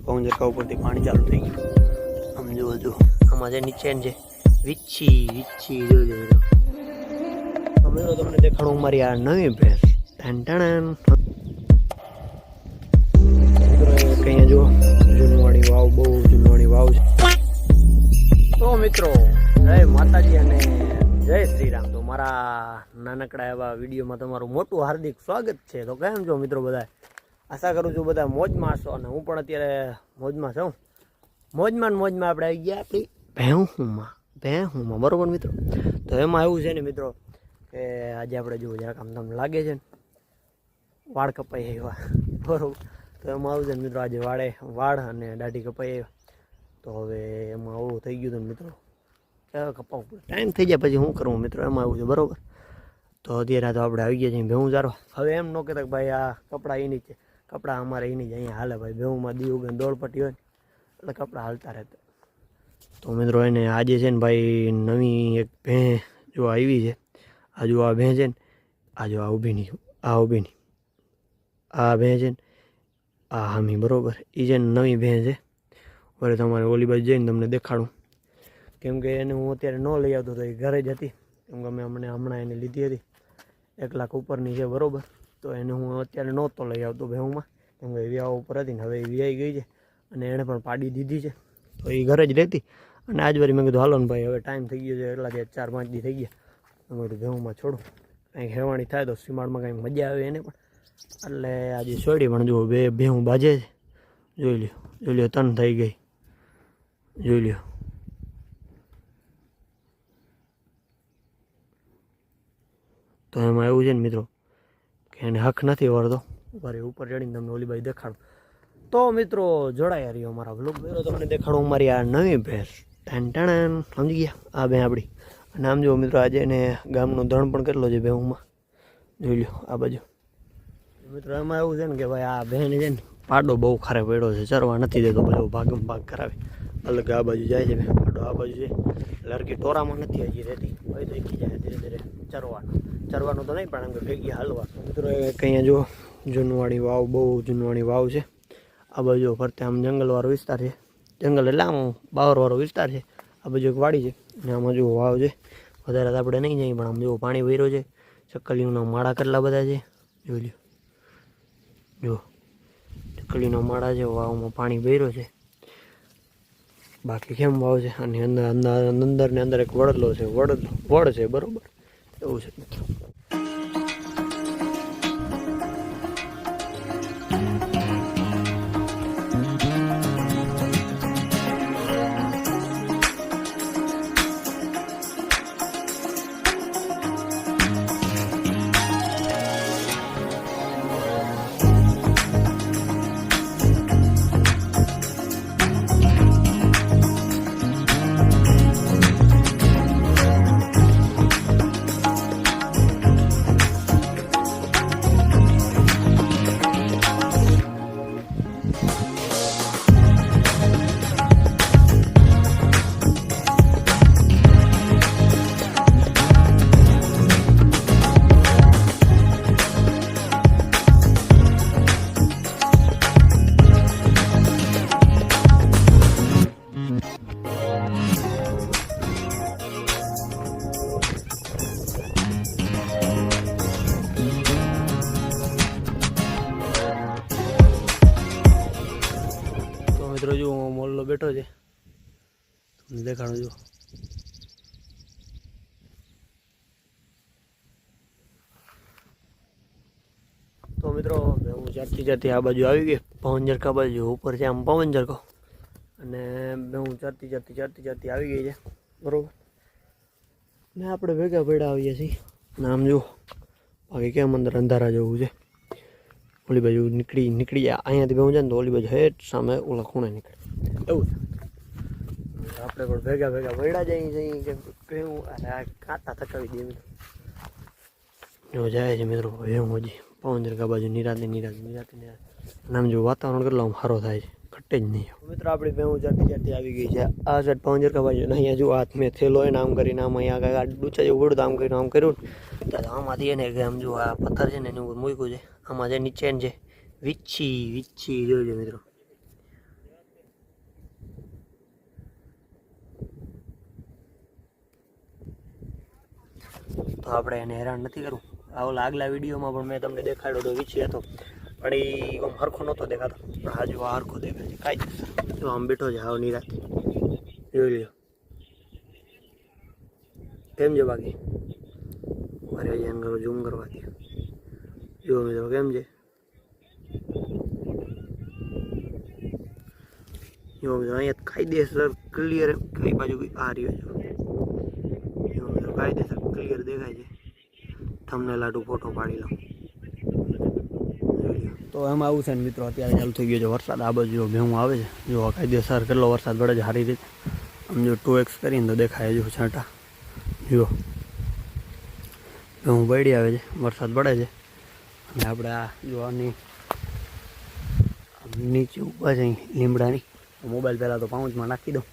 આપણે પવન ઝરકા ઉપરથી પાણી ચાલુ થઈ ગયું. આમ જુઓ જો આમાં જે નીચે છે વિચ્છી વિચ્છી જોજો તો તમને દેખાડું મારી આ નવી ભેંસ. ઠણ કઈ જુઓ, જૂનવાણી વાવ, બહુ જૂનવાણી વાવ છે. તો મિત્રો, જય માતાજી અને જય શ્રી રામ તો મારા નાનકડા એવા વિડીયોમાં તમારું મોટું હાર્દિક સ્વાગત છે. તો કેમ છો મિત્રો બધા? આશા કરું છું બધા મોજમાં હશો અને હું પણ અત્યારે મોજમાં છું. મોજમાં મોજમાં આપણે આવી ગયા આપણી ભેહુમાં. ભેહુમાં, બરાબર મિત્રો? તો એમાં એવું છે ને મિત્રો કે આજે આપણે જોવું જરાક આમ તમને લાગે છે ને. વાળ કપાઈ આવ્યા. બરાબર. તો એમાં આવું છે ને મિત્રો, આજે વાળે વાળ અને દાઢી કપાઈ આવ્યા. તો હવે એમાં આવું થઈ ગયું હતું મિત્રો. કપાવું પડે. ટાઈમ થઈ જાય પછી શું કરવું મિત્રો? એમાં આવું છે, બરોબર? તો અત્યારે તો આપણે આવી ગયા છીએ ભેહું સારો હવે એમ ન કહેતા કે ભાઈ આ કપડાં એની છે. કપડાં અમારે એની જ અહીંયા હાલે ભાઈ. ભેહુંમાં દીવું ગઈ દોડપટ્ટી હોય એટલે કપડાં હાલતા રહેતા. તો મિત્રો એને આજે છે ને ભાઈ નવી એક ભેં જો આવી છે. આ આ ભેં છે ને, આ આ ઊભી નહીં આ ઊભી નહીં આ ભેં છે ને, આ હામી બરોબર. એ છે ને નવી ભેં છે. વરે તમારે ઓલી બાજુ જઈને તમને દેખાડું. કેમ કે એને હું અત્યારે ન લઈ આવતો તો એ ઘરે જ હતી. કેમ કે મેં અમને હમણાં એને લીધી હતી. એક લાખ ઉપરની છે બરોબર. તો એને હું અત્યારે નહોતો લઈ આવતો ભેહુંમાં કેમ કે વ્યાહ ઉપર હતી ને હવે એ વ્યાઈ ગઈ છે અને એણે પણ પાડી દીધી છે. તો એ ઘરે જ રહેતી. અને આજ વારી મેં કીધું, હાલો ને ભાઈ, હવે ટાઈમ થઈ ગયો છે, એટલા જે ચાર પાંચ દી થઈ ગયા. મેં કીધું ભેહુંમાં છોડું. કંઈક હેવાણી થાય તો સીમાડમાં કંઈક મજા આવે એને પણ. એટલે આજે છોડી પણ જુઓ, બે ભેહું બાજે છે. જોઈ લ્યો જોઈ લ્યો, તન થઈ ગઈ. જોઈ લ્યો. તો એમાં એવું છે ને મિત્રો કે એને હક નથી વળતો. ઉપર ઉપર ચડીને તમને ઓલી બાજુ દેખાડું. તો મિત્રો, જોડાયા રહ્યો અમારા બ્લોગ મિત્રો તમને દેખાડું મારી આ નવી ભેંસ. ટાણ ટાણ. સમજી ગયા? આ બે આપણી. અને આમ જુઓ મિત્રો, આજે એને ગામનો ધણ પણ કેટલો છે ભેહુંમાં જોઈ લ્યો, આ બાજુ. મિત્રો, એમાં એવું છે ને કે ભાઈ, આ બહેન છે ને, પાડો બહુ ખરાબ પડ્યો છે. ચરવા નથી દેતો, બધો ભાગમ ભાગ કરાવે. અલગ આ બાજુ જાય છે પાડો. આ બાજુ છે. લડકી ટોરામાં નથી હજી રહેતી હોય તો જાય, ધીરે ધીરે ચરવાનું. ચરવાનું તો નહીં, પણ એમ કે ભેગી હાલવા. મિત્રો અહીંયા જો, જૂનવાણી વાવ, બહુ જૂનવાણી વાવ છે. આ બાજુ ફરતે આમ જંગલવાળો વિસ્તાર છે. જંગલ એટલે આમ બાવરવાળો વિસ્તાર છે. આ બાજુ એક વાડી છે અને આમાં જો વાવ છે. વધારે તો આપણે નહીં જઈએ, પણ આમ જો પાણી વહેરો છે. ચકલીઓના માળા કેટલા બધા છે? જોઈ લ્યો. જો ચકલીના માળા છે, વાવમાં પાણી વહેરો છે. બાકી કેમ વાવ છે? અને અંદર અંદર અંદર ને અંદર એક વડલો છે, વડલો, વડ છે, બરોબર. એવું બેઠો છે. દેખાડું જો તો મિત્રો હું ચડતી ચડતી આ બાજુ આવી ગઈ પવન ઝરકા બાજુ, ઉપર છે આમ પવન ઝરકો અને હું ચડતી ચડતી ચડતી ચડતી આવી ગઈ છે, બરોબર? ને આપણે ભેગા ભેડા આવીએ છીએ. નામ જો બાકી કેમ અંદર અંધારા જેવું છે? ઓલી બાજુ નીકળી નીકળી અહીંયાથી બે હું છે ને તો ઓલી બાજુ હેઠ સામે ઓલા ખૂણે નીકળે. એવું આપણે પણ ભેગા ભેગા વૈડા જઈ જઈ કે કેવું અરે આ કાંટા થકાવી દે એવું જાય છે મિત્રો એવું હજી. પવન દરગા બાજુ નિરાતે નિરાતે નિરાતે નિરાતે આમ જો વાતાવરણ કેટલો આમ સારો થાય છે. ઘટે જ નહીં મિત્રો, આપણી ભેહું જાતે જાતી આવી ગઈ છે. આ સાઈડ પવન ઝરકા બાજુ અને અહીંયા જો હાથ મેં થેલો એને આમ કરીને આમ અહીંયા આગળ ડૂચા જેવું પડ્યું આમ કરીને આમ કર્યું ને. આમાંથી એને કે આમ જો આ પથ્થર છે ને એની ઉપર મૂક્યું છે. આમાં જે નીચે છે વિચ્છી વિચ્છી લો મિત્રો. આપણે એને હેરાન નથી કરવું આ આગલા વિડીયોમાં પણ મેં તમને દેખાડ્યો તો વીછી હતો. પણ એ આમ હરખો નહોતો દેખાતો. પણ હા જો આ હરખો દેખાય છે. કાંઈ તો આમ બેઠો છે હાવ નિરાત જોઈ લ્યો. કેમ છે બાકી? મારે અહીંયા કરો ઝૂમ કરવાથી જો મિત્રો, કેમ છે? જો મિત્રો, અહીંયા કાયદેસર ક્લિયર કઈ બાજુ? આ રહ્યો છે. કાયદેસર ક્લિયર દેખાય છે. તમને લાડુ ફોટો પાડી લઉં. તો એમાં આવું છે ને મિત્રો, અત્યારે ચાલુ થઈ ગયો છે વરસાદ. આ બાજુ ભેવું આવે છે, જો કાયદેસર કેટલો વરસાદ પડે છે, સારી રીતે. આમ જો ટુ એક્સ કરીને તો દેખાય જો છાંટા. જુઓ ભેવું બળી આવે છે, વરસાદ પડે છે. અને આપણે આ જોવાની નીચે ઉપર છે લીમડાની. મોબાઈલ પહેલાં તો પાઉચમાં નાખી દઉં.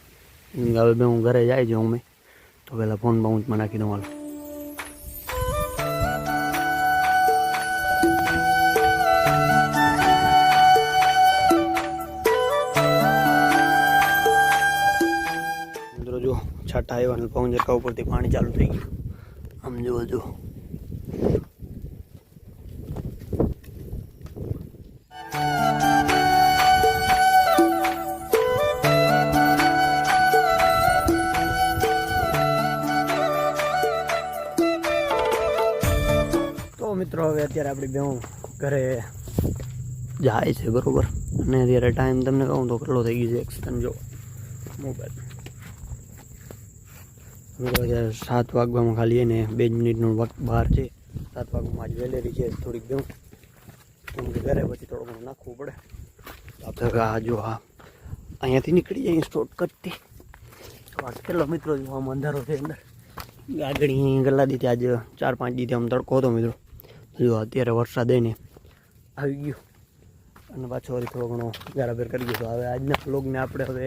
હવે બે હું ઘરે જાય છું અમે. તો પહેલાં ફોન પાઉચમાં નાખી દઉં હાલ છાટા આવ્યા ને પવન ઝરકા ઉપરથી પાણી ચાલુ થઈ ગયું આમ જુઓ જો તો મિત્રો, હવે અત્યારે આપણી બેઉ ઘરે જાય છે, બરાબર? અને અત્યારે ટાઈમ તમને કહું તો કેટલો થઈ ગયો છે એક્સટન જો. મોબાઈલ અત્યારે સાત વાગવામાં ખાલી એને બે મિનિટનો વખત બહાર છે. સાત વાગવામાં આજ વેલેરી છે, થોડીક બેઉ. કેમ ઘરે પછી થોડું ઘણું નાખવું પડે. આ જો હા અહીંયાથી નીકળી જાય શોર્ટકટથી કેટલો મિત્રો, જો અંધારો છે અંદર. ગાગડી ગલ્લા દીધી આજે ચાર પાંચ દીધી આમ તડકો હતો મિત્રો. જો અત્યારે વરસાદ એને આવી ગયો. અને પાછો વળી થોડો ઘણો ગારાબેર કરી દીધો. હવે આજના બ્લોગને આપણે હવે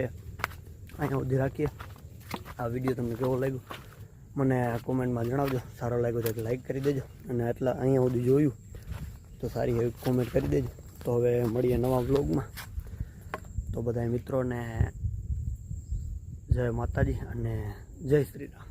અહીંયા સુધી રાખીએ. આ વીડિયો તમને કેવો લાગ્યો? મને કોમેન્ટમાં જણાવજો. સારો લાગ્યો તો લાઈક કરી દેજો. અને આટલા અહીંયા સુધી જોયું તો સારી એવી કોમેન્ટ કરી દેજો. તો હવે મળીએ નવા બ્લોગમાં તો બધા મિત્રોને જય માતાજી અને જય શ્રી રામ.